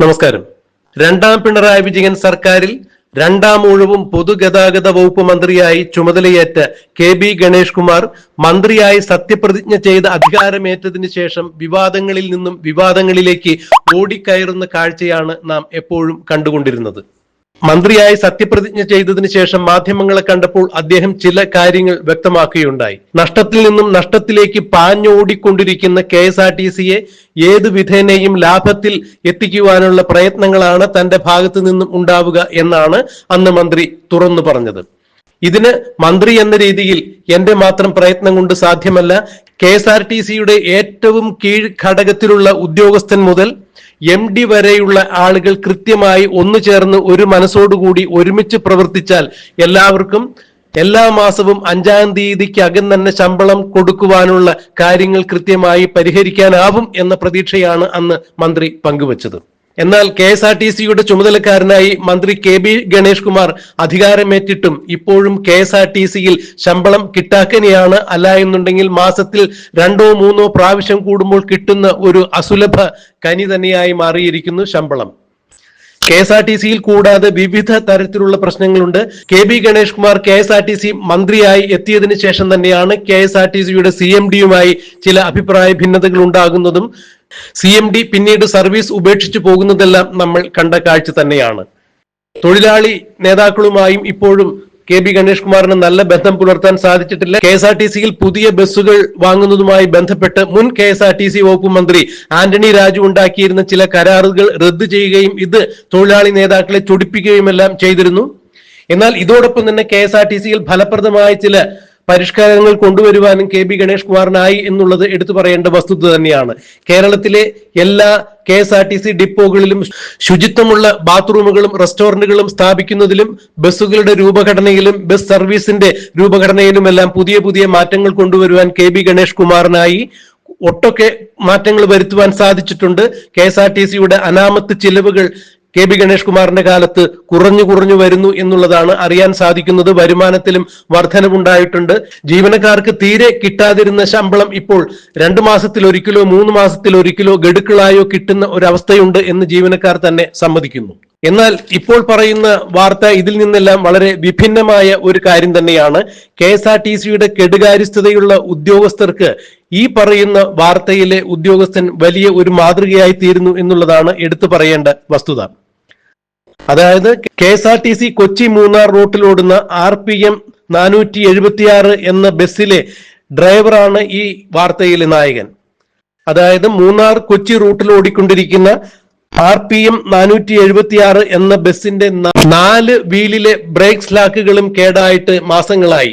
നമസ്കാരം. രണ്ടാം പിണറായി വിജയൻ സർക്കാരിൽ രണ്ടാം ഊഴവും പൊതുഗതാഗത വകുപ്പ് മന്ത്രിയായി ചുമതലയേറ്റ കെ ബി ഗണേഷ് കുമാർ മന്ത്രിയായി സത്യപ്രതിജ്ഞ ചെയ്ത് അധികാരമേറ്റതിനു ശേഷം വിവാദങ്ങളിൽ നിന്നും വിവാദങ്ങളിലേക്ക് ഓടിക്കയറുന്ന കാഴ്ചയാണ് നാം എപ്പോഴും കണ്ടുകൊണ്ടിരുന്നത്. മന്ത്രിയായി സത്യപ്രതിജ്ഞ ചെയ്തതിനു ശേഷം മാധ്യമങ്ങളെ കണ്ടപ്പോൾ അദ്ദേഹം ചില കാര്യങ്ങൾ വ്യക്തമാക്കുകയുണ്ടായി. നഷ്ടത്തിൽ നിന്നും നഷ്ടത്തിലേക്ക് പാഞ്ഞോടിക്കൊണ്ടിരിക്കുന്ന കെ എസ് ആർ ടി സിയെ ഏത് വിധേനയും ലാഭത്തിൽ എത്തിക്കുവാനുള്ള പ്രയത്നങ്ങളാണ് തന്റെ ഭാഗത്തു നിന്നും ഉണ്ടാവുക എന്നാണ് അന്ന് മന്ത്രി തുറന്നു പറഞ്ഞത്. ഇതിന് മന്ത്രി എന്ന രീതിയിൽ എന്റെ മാത്രം പ്രയത്നം കൊണ്ട് സാധ്യമല്ല കെ എസ് ആർ ടി സിയുടെ ഏറ്റവും കീഴ് ഘടകത്തിലുള്ള ഉദ്യോഗസ്ഥൻ മുതൽ എം ഡി വരെയുള്ള ആളുകൾ കൃത്യമായി ഒന്നു ചേർന്ന് ഒരു മനസ്സോടുകൂടി ഒരുമിച്ച് പ്രവർത്തിച്ചാൽ എല്ലാവർക്കും എല്ലാ മാസവും അഞ്ചാം തീയതിക്കകം തന്നെ ശമ്പളം കൊടുക്കുവാനുള്ള കാര്യങ്ങൾ കൃത്യമായി പരിഹരിക്കാനാവും എന്ന പ്രതീക്ഷയാണ് അന്ന് മന്ത്രി പങ്കുവച്ചത്. എന്നാൽ കെ എസ് ആർ ടി സിയുടെ ചുമതലക്കാരനായി മന്ത്രി കെ ബി ഗണേഷ് കുമാർ അധികാരമേറ്റിട്ടും ഇപ്പോഴും കെ എസ് ആർ ടി സിയിൽ ശമ്പളം കിട്ടാക്കനെയാണ് അല്ല എന്നുണ്ടെങ്കിൽ മാസത്തിൽ രണ്ടോ മൂന്നോ പ്രാവശ്യം കൂടുമ്പോൾ കിട്ടുന്ന ഒരു അസുലഭ കനി തന്നെയായി മാറിയിരിക്കുന്നു ശമ്പളം. കെ എസ് ആർ ടി സിയിൽ കൂടാതെ വിവിധ തരത്തിലുള്ള പ്രശ്നങ്ങളുണ്ട്. K B Ganesh Kumar K S R T C മന്ത്രിയായി എത്തിയതിനു ശേഷം തന്നെയാണ് കെ എസ് ആർ ടി സിയുടെ സി എം ഡിയുമായി ചില അഭിപ്രായ ഭിന്നതകൾ ഉണ്ടാകുന്നതും. സി എം ഡി പിന്നീട് സർവീസ് ഉപേക്ഷിച്ചു പോകുന്നതെല്ലാം നമ്മൾ കണ്ട കാഴ്ച തന്നെയാണ്. തൊഴിലാളി നേതാക്കളുമായും ഇപ്പോഴും കെ ബി ഗണേഷ് കുമാറിന് നല്ല ബന്ധം പുലർത്താൻ സാധിച്ചിട്ടില്ല. കെ എസ് ആർ ടി സിയിൽ പുതിയ ബസ്സുകൾ വാങ്ങുന്നതുമായി ബന്ധപ്പെട്ട് മുൻ K S R T C വകുപ്പ് മന്ത്രി ആന്റണി രാജു ഉണ്ടാക്കിയിരുന്ന ചില കരാറുകൾ റദ്ദു ചെയ്യുകയും ഇത് തൊഴിലാളി നേതാക്കളെ ചൊടിപ്പിക്കുകയുമെല്ലാം ചെയ്തിരുന്നു. എന്നാൽ ഇതോടൊപ്പം തന്നെ കെ എസ് ആർ ടി സിയിൽ ഫലപ്രദമായ ചില പരിഷ്കാരങ്ങൾ കൊണ്ടുവരുവാനും കെ ബി ഗണേഷ് കുമാറിനായി എന്നുള്ളത് എടുത്തു പറയേണ്ട വസ്തുത തന്നെയാണ്. കേരളത്തിലെ എല്ലാ K S R T C ഡിപ്പോകളിലും ശുചിത്വമുള്ള ബാത്റൂമുകളും റെസ്റ്റോറന്റുകളും സ്ഥാപിക്കുന്നതിലും ബസ്സുകളുടെ രൂപഘടനയിലും ബസ് സർവീസിന്റെ രൂപഘടനയിലുമെല്ലാം പുതിയ പുതിയ മാറ്റങ്ങൾ കൊണ്ടുവരുവാൻ കെ ബി ഗണേഷ് കുമാറിനായി ഒട്ടൊക്കെ മാറ്റങ്ങൾ വരുത്തുവാൻ സാധിച്ചിട്ടുണ്ട്. കെ എസ് ആർ ടി സിയുടെ അനാമത്ത് ചിലവുകൾ കെ ബി ഗണേഷ് കുമാറിന്റെ കാലത്ത് കുറഞ്ഞു കുറഞ്ഞു വരുന്നു എന്നുള്ളതാണ് അറിയാൻ സാധിക്കുന്നത്. വരുമാനത്തിലും വർധനവുണ്ടായിട്ടുണ്ട്. ജീവനക്കാർക്ക് തീരെ കിട്ടാതിരുന്ന ശമ്പളം ഇപ്പോൾ രണ്ടു മാസത്തിൽ ഒരിക്കലോ മൂന്ന് മാസത്തിൽ ഒരിക്കലോ ഗഡുക്കളായോ കിട്ടുന്ന ഒരവസ്ഥയുണ്ട് എന്ന് ജീവനക്കാർ തന്നെ സമ്മതിക്കുന്നു. എന്നാൽ ഇപ്പോൾ പറയുന്ന വാർത്ത ഇതിൽ നിന്നെല്ലാം വളരെ വിഭിന്നമായ ഒരു കാര്യം തന്നെയാണ്. കെ എസ് ആർ ടി സിയുടെ കെടുകാര്യസ്ഥതയുള്ള ഉദ്യോഗസ്ഥർക്ക് ഈ പറയുന്ന വാർത്തയിലെ ഉദ്യോഗസ്ഥൻ വലിയ ഒരു മാതൃകയായി തീരുന്നു എന്നുള്ളതാണ് എടുത്തു പറയേണ്ട വസ്തുത. അതായത് K S R T C Kochi Munnar റൂട്ടിലോടുന്ന R P M നാനൂറ്റി എഴുപത്തിയാറ് എന്ന ബസ്സിലെ ഡ്രൈവറാണ് ഈ വാർത്തയിലെ നായകൻ. അതായത് മൂന്നാർ കൊച്ചി റൂട്ടിൽ ഓടിക്കൊണ്ടിരിക്കുന്ന ആർ പി എം നാനൂറ്റി എഴുപത്തിയാറ് എന്ന ബസ്സിന്റെ നാല് വീലിലെ ബ്രേക്ക് സ്ലാക്കുകളും കേടായിട്ട് മാസങ്ങളായി.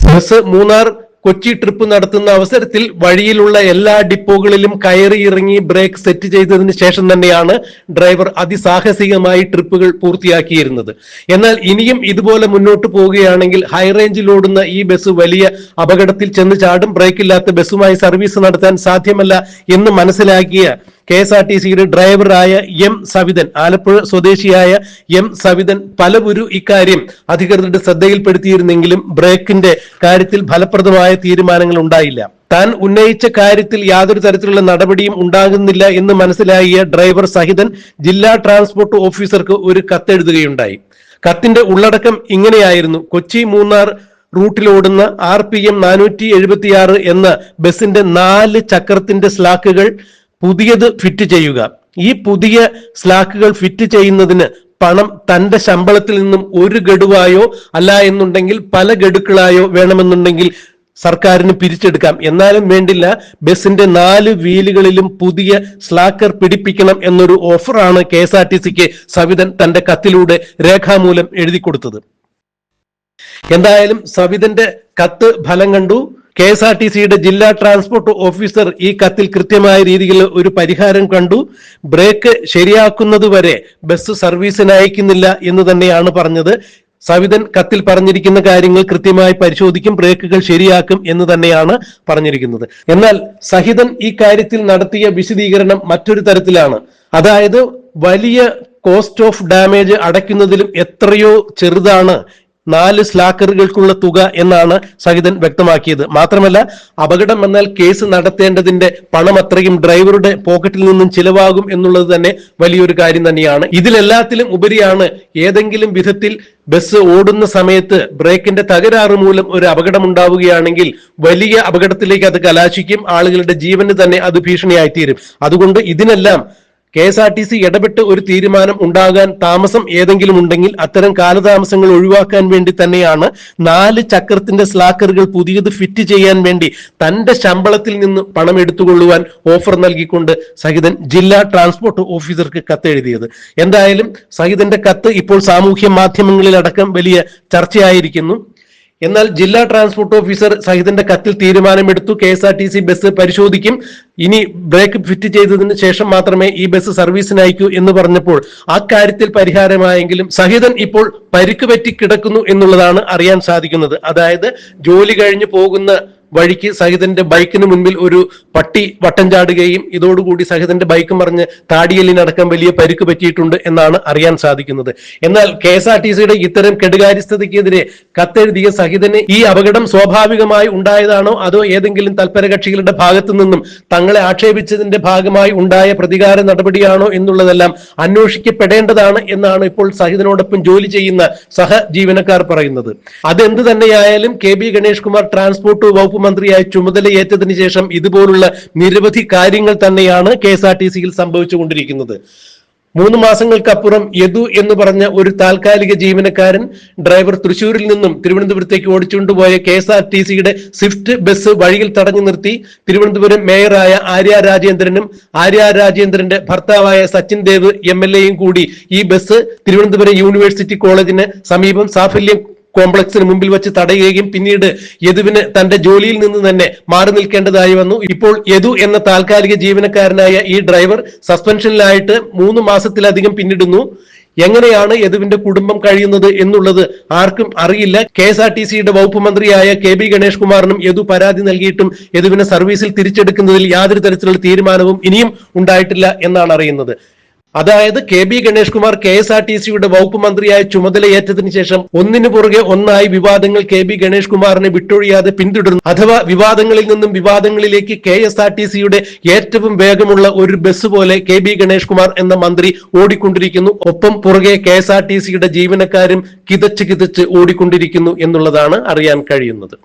ബസ് മൂന്നാർ കൊച്ചി ട്രിപ്പ് നടത്തുന്ന അവസരത്തിൽ വഴിയിലുള്ള എല്ലാ ഡിപ്പോകളിലും കയറി ഇറങ്ങി ബ്രേക്ക് സെറ്റ് ചെയ്തതിന് ശേഷം തന്നെയാണ് ഡ്രൈവർ അതിസാഹസികമായി ട്രിപ്പുകൾ പൂർത്തിയാക്കിയിരുന്നത്. എന്നാൽ ഇനിയും ഇതുപോലെ മുന്നോട്ട് പോവുകയാണെങ്കിൽ ഹൈറേഞ്ചിൽ ഓടുന്ന ഈ ബസ് വലിയ അപകടത്തിൽ ചെന്ന് ചാടും. ബ്രേക്കില്ലാത്ത ബസ്സുമായി സർവീസ് നടത്താൻ സാധ്യമല്ല എന്ന് മനസ്സിലാക്കിയ കെ എസ് ആർ ടി സിയുടെ ഡ്രൈവറായ എം സവിതൻ ആലപ്പുഴ സ്വദേശിയായ എം സവിതൻ പലവുരു ഇക്കാര്യം അധികൃതരുടെ ശ്രദ്ധയിൽപ്പെടുത്തിയിരുന്നെങ്കിലും ബ്രേക്കിന്റെ കാര്യത്തിൽ ഫലപ്രദമായ തീരുമാനങ്ങൾ ഉണ്ടായില്ല. താൻ ഉന്നയിച്ച കാര്യത്തിൽ യാതൊരു തരത്തിലുള്ള നടപടിയും ഉണ്ടാകുന്നില്ല എന്ന് മനസ്സിലാക്കിയ ഡ്രൈവർ സഹിതൻ ജില്ലാ ട്രാൻസ്പോർട്ട് ഓഫീസർക്ക് ഒരു കത്തെഴുതുകയുണ്ടായി. കത്തിന്റെ ഉള്ളടക്കം ഇങ്ങനെയായിരുന്നു. കൊച്ചി മൂന്നാർ റൂട്ടിലോടുന്ന ആർ പി എം നാനൂറ്റി എഴുപത്തിയാറ് എന്ന ബസിന്റെ നാല് ചക്രത്തിന്റെ സ്ലാക്കുകൾ പുതിയത് ഫിറ്റ് ചെയ്യുക. ഈ പുതിയ സ്ലാക്കുകൾ ഫിറ്റ് ചെയ്യുന്നതിന് പണം തന്റെ ശമ്പളത്തിൽ നിന്നും ഒരു ഗഡുവായോ അല്ല എന്നുണ്ടെങ്കിൽ പല ഗഡുക്കളായോ വേണമെന്നുണ്ടെങ്കിൽ സർക്കാരിന് പിരിച്ചെടുക്കാം. എന്നാലും വേണ്ടില്ല ബസിന്റെ നാല് വീലുകളിലും പുതിയ സ്ലാക്കർ പിടിപ്പിക്കണം എന്നൊരു ഓഫറാണ് കെ എസ് ആർ ടി സിക്ക് സവിതൻ തന്റെ കത്തിലൂടെ രേഖാമൂലം എഴുതി കൊടുത്തത്. എന്തായാലും സവിതന്റെ കത്ത് ഫലം കണ്ടു. കെ എസ് ആർ ടി സിയുടെ ജില്ലാ ട്രാൻസ്പോർട്ട് ഓഫീസർ ഈ കത്തിൽ കൃത്യമായ രീതിയിൽ ഒരു പരിഹാരം കണ്ടു. ബ്രേക്ക് ശരിയാക്കുന്നതുവരെ ബസ് സർവീസിന് അയക്കുന്നില്ല എന്ന് തന്നെയാണ് പറഞ്ഞത്. സവിതൻ കത്തിൽ പറഞ്ഞിരിക്കുന്ന കാര്യങ്ങൾ കൃത്യമായി പരിശോധിക്കും ബ്രേക്കുകൾ ശരിയാക്കും എന്ന് തന്നെയാണ് പറഞ്ഞിരിക്കുന്നത്. എന്നാൽ സഹിതൻ ഈ കാര്യത്തിൽ നടത്തിയ വിശദീകരണം മറ്റൊരു തരത്തിലാണ്. അതായത് വലിയ കോസ്റ്റ് ഓഫ് ഡാമേജ് അടയ്ക്കുന്നതിലും എത്രയോ ചെറുതാണ് നാല് സ്ലാക്കറുകൾക്കുള്ള തുക എന്നാണ് സഹിതൻ വ്യക്തമാക്കിയത്. മാത്രമല്ല അപകടം എന്നാൽ കേസ് നടത്തേണ്ടതിന്റെ പണം അത്രയും ഡ്രൈവറുടെ പോക്കറ്റിൽ നിന്നും ചിലവാകും എന്നുള്ളത് തന്നെ വലിയൊരു കാര്യം തന്നെയാണ്. ഇതിലെല്ലാത്തിലും ഉപരിയാണ് ഏതെങ്കിലും വിധത്തിൽ ബസ് ഓടുന്ന സമയത്ത് ബ്രേക്കിന്റെ തകരാറ് മൂലം ഒരു അപകടം ഉണ്ടാവുകയാണെങ്കിൽ വലിയ അപകടത്തിലേക്ക് അത് കലാശിക്കും ആളുകളുടെ ജീവന് തന്നെ അത് ഭീഷണിയായിത്തീരും. അതുകൊണ്ട് ഇതിനെല്ലാം K S R T C ഇടപെട്ട് ഒരു തീരുമാനം ഉണ്ടാകാൻ താമസം ഏതെങ്കിലും ഉണ്ടെങ്കിൽ അത്തരം കാലതാമസങ്ങൾ ഒഴിവാക്കാൻ വേണ്ടി തന്നെയാണ് നാല് ചക്രത്തിന്റെ സ്ലാക്കറുകൾ പുതിയത് ഫിറ്റ് ചെയ്യാൻ വേണ്ടി തന്റെ ശമ്പളത്തിൽ നിന്ന് പണം എടുത്തുകൊള്ളുവാൻ ഓഫർ നൽകിക്കൊണ്ട് സഹിതൻ ജില്ലാ ട്രാൻസ്പോർട്ട് ഓഫീസർക്ക് കത്തെഴുതിയത് എന്തായാലും സഹിതന്റെ കത്ത് ഇപ്പോൾ സാമൂഹ്യ മാധ്യമങ്ങളിലടക്കം വലിയ ചർച്ചയായിരിക്കുന്നു. എന്നാൽ ജില്ലാ ട്രാൻസ്പോർട്ട് ഓഫീസർ സഹിതന്റെ കത്തിൽ തീരുമാനമെടുത്തു. K S R T C bus പരിശോധിക്കും. ഇനി ബ്രേക്ക് ഫിറ്റ് ചെയ്തതിന് ശേഷം മാത്രമേ ഈ ബസ് സർവീസിന് അയക്കൂ എന്ന് പറഞ്ഞപ്പോൾ ആ കാര്യത്തിൽ പരിഹാരമായെങ്കിലും സഹിതൻ ഇപ്പോൾ പരിക്ക് പറ്റി കിടക്കുന്നു എന്നുള്ളതാണ് അറിയാൻ സാധിക്കുന്നത്. അതായത് ജോലി കഴിഞ്ഞു പോകുന്ന വഴിക്ക് സഹിതന്റെ ബൈക്കിന് മുൻപിൽ ഒരു പട്ടി വട്ടം ചാടുകയും ഇതോടുകൂടി സഹിതന്റെ ബൈക്ക് മറിഞ്ഞ് താടിയലിനടക്കം വലിയ പരിക്ക് പറ്റിയിട്ടുണ്ട് എന്നാണ് അറിയാൻ സാധിക്കുന്നത്. എന്നാൽ കെ എസ് ആർ ടി സിയുടെ ഇത്തരം കെടുകാര്യസ്ഥതയ്ക്കെതിരെ കത്തെഴുതിയ സഹിതന് ഈ അപകടം സ്വാഭാവികമായി ഉണ്ടായതാണോ? അതോ ഏതെങ്കിലും തൽപര കക്ഷികളുടെ ഭാഗത്തു നിന്നും തങ്ങളെ ആക്ഷേപിച്ചതിന്റെ ഭാഗമായി ഉണ്ടായ പ്രതികാര നടപടിയാണോ എന്നുള്ളതെല്ലാം അന്വേഷിക്കപ്പെടേണ്ടതാണ് എന്നാണ് ഇപ്പോൾ സഹിതനോടൊപ്പം ജോലി ചെയ്യുന്ന സഹ ജീവനക്കാർ പറയുന്നത്. അതെന്ത് തന്നെയായാലും K B Ganesh Kumar transport വകുപ്പ് മന്ത്രിയായി ചുമതലയേറ്റതിനു ശേഷം ഇതുപോലുള്ള നിരവധി കാര്യങ്ങൾ തന്നെയാണ് കെ എസ് ആർ ടി സിയിൽ സംഭവിച്ചുകൊണ്ടിരിക്കുന്നത്. മൂന്ന് മാസങ്ങൾക്കപ്പുറം യദു എന്ന് പറഞ്ഞ ഒരു താൽക്കാലിക ജീവനക്കാരൻ ഡ്രൈവർ തൃശൂരിൽ നിന്നും തിരുവനന്തപുരത്തേക്ക് ഓടിച്ചുകൊണ്ടുപോയ കെ എസ് ആർ ടി സിയുടെ സ്വിഫ്റ്റ് ബസ് വഴിയിൽ തടഞ്ഞു നിർത്തി. തിരുവനന്തപുരം മേയറായ ആര്യ രാജേന്ദ്രനും ആര്യ രാജേന്ദ്രന്റെ ഭർത്താവായ സച്ചിൻ ദേവ് എം എൽ എയും കൂടി ഈ ബസ് തിരുവനന്തപുരം യൂണിവേഴ്സിറ്റി കോളേജിന് സമീപം സാഫല്യം കോംപ്ലക്സിന് മുമ്പിൽ വെച്ച് തടയുകയും പിന്നീട് യദുവിന് തന്റെ ജോലിയിൽ നിന്ന് തന്നെ മാറി നിൽക്കേണ്ടതായി വന്നു. ഇപ്പോൾ യദു എന്ന താൽക്കാലിക ജീവനക്കാരനായ ഈ ഡ്രൈവർ സസ്പെൻഷനിലായിട്ട് മൂന്ന് മാസത്തിലധികം പിന്നിടുന്നു. എങ്ങനെയാണ് യദുവിന്റെ കുടുംബം കഴിയുന്നത് എന്നുള്ളത് ആർക്കും അറിയില്ല. കെ എസ് ആർ ടി സിയുടെ വകുപ്പ് മന്ത്രിയായ കെ ബി ഗണേഷ് കുമാറിനും യദു പരാതി നൽകിയിട്ടും യദുവിനെ സർവീസിൽ തിരിച്ചെടുക്കുന്നതിൽ യാതൊരു തരത്തിലുള്ള തീരുമാനവും ഇനിയും ഉണ്ടായിട്ടില്ല എന്നാണ് അറിയുന്നത്. അതായത് K B Ganesh Kumar K S R T സിയുടെ വകുപ്പ് മന്ത്രിയായി ചുമതലയേറ്റതിനു ശേഷം ഒന്നിനു പുറകെ ഒന്നായി വിവാദങ്ങൾ കെ ബി ഗണേഷ് കുമാറിനെ വിട്ടൊഴിയാതെ പിന്തുടരുന്നു അഥവാ വിവാദങ്ങളിൽ നിന്നും വിവാദങ്ങളിലേക്ക് കെ എസ് ആർ ടി സിയുടെ ഏറ്റവും വേഗമുള്ള ഒരു ബസ് പോലെ കെ ബി ഗണേഷ് കുമാർ എന്ന മന്ത്രി ഓടിക്കൊണ്ടിരിക്കുന്നു. ഒപ്പം പുറകെ കെ എസ് ആർ ടി സിയുടെ ജീവനക്കാരും കിതച്ച് കിതച്ച് ഓടിക്കൊണ്ടിരിക്കുന്നു എന്നുള്ളതാണ് അറിയാൻ കഴിയുന്നത്.